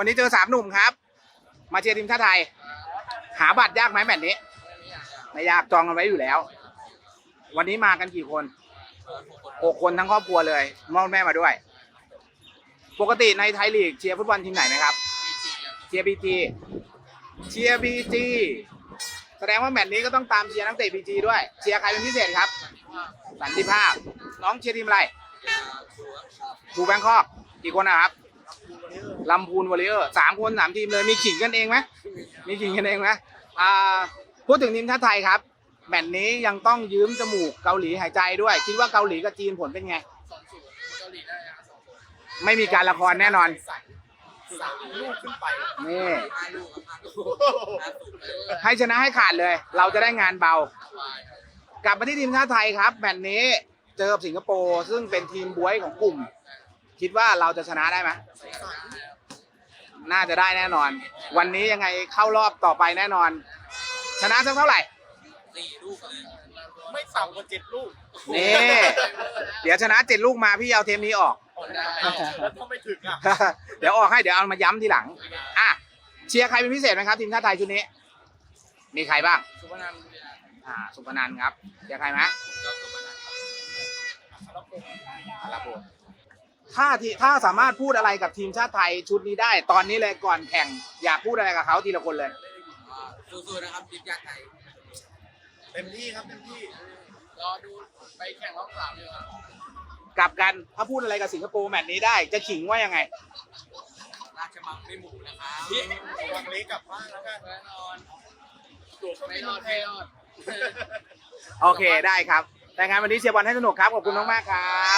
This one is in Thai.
วันนี้เจอสามหนุ่มครับ มาเชียร์ทีมชาติไทย หาบัตรยากไหมแมตช์นี้ ไม่ยากจองกันไว้อยู่แล้ว วันนี้มากันกี่คนหกคนทั้งครอบครัวเลยมอแม่มาด้วย ปกติในไทยลีกเชียร์ฟุตบอลทีมไหนไหมครับ เชียร์บีจีเชียร์บีจีแสดงว่าแมตช์นี้ก็ต้องตามเชียร์นักเตะบีจีด้วย เชียร์ใครเป็นพิเศษครับสันติภาพ น้องเชียร์ทีมอะไรทูแบงคอกกี่คนนะครับ ลำพูนวอริเออร์สามคนสามทีมเลยมีขิงกันเองไหมมีขิงกันเองไหมอ่าพูดถึงทีมชาติไทยครับแมตช์นี้ยังต้องยืมจมูกเกาหลีหายใจด้วย คิดว่าเกาหลีกับจีนผลเป็นไง ไม่มีการละครแน่นอนสามลูกขึ้นไปนี่ห้าลูกครับห้าลูกห้าสุดเลยให้ชนะให้ขาดเลย เราจะได้งานเบากลับมาที่ทีมชาติไทยครับแมตช์นี้เจอกับสิงคโปร์ซึ่งเป็นทีมบวยของกลุ่ม คิดว่าเราจะชนะได้ไหมน่าจะได้แน่นอน วันนี้ยังไงเข้ารอบต่อไปแน่นอน ชนะสักเท่าไหร่สี่ลูกเลยไม่ต่ำกว่าเจ็ดลูกนี่เดี๋ยวชนะเจ็ดลูกมาพี่เอาเทมนี้ออกอดได้แล้วถ้าไม่ถึงอะเดี๋ยวออกให้เดี๋ยวเอามาย้ำทีหลังอะเชียร์ใครเป็นพิเศษไหมครับทีมชาติไทยชุดนี้ มีใครบ้าง สุพนันท์อ่าสุพนันท์ครับเชียร์ใครไหมก็สุพนันท์ครับครับผม ถ้าที่ถ้าสามารถพูดอะไรกับทีมชาติไทยชุดนี้ได้ ตอนนี้เลยก่อนแข่ง อยากพูดอะไรกับเขาทีละคนเลย อ่าสู้ๆนะครับทีมชาติไทยเต็มที่ครับเต็มที่รอดูไปแข่งรอบสามอยู่ครับกลับกันถ้าพูดอะไรกับสิงคโปร์แมตช์นี้ได้ จะขิงว่ายังไง ราชมังไม่หมูนะครับวันนี้กลับบ้านแล้วกัน แน่นอนตัวไม่รอดไม่รอด โอเคได้ครับแต่งานวันนี้เชียร์บอลให้สนุกครับ ขอบคุณมากๆครับ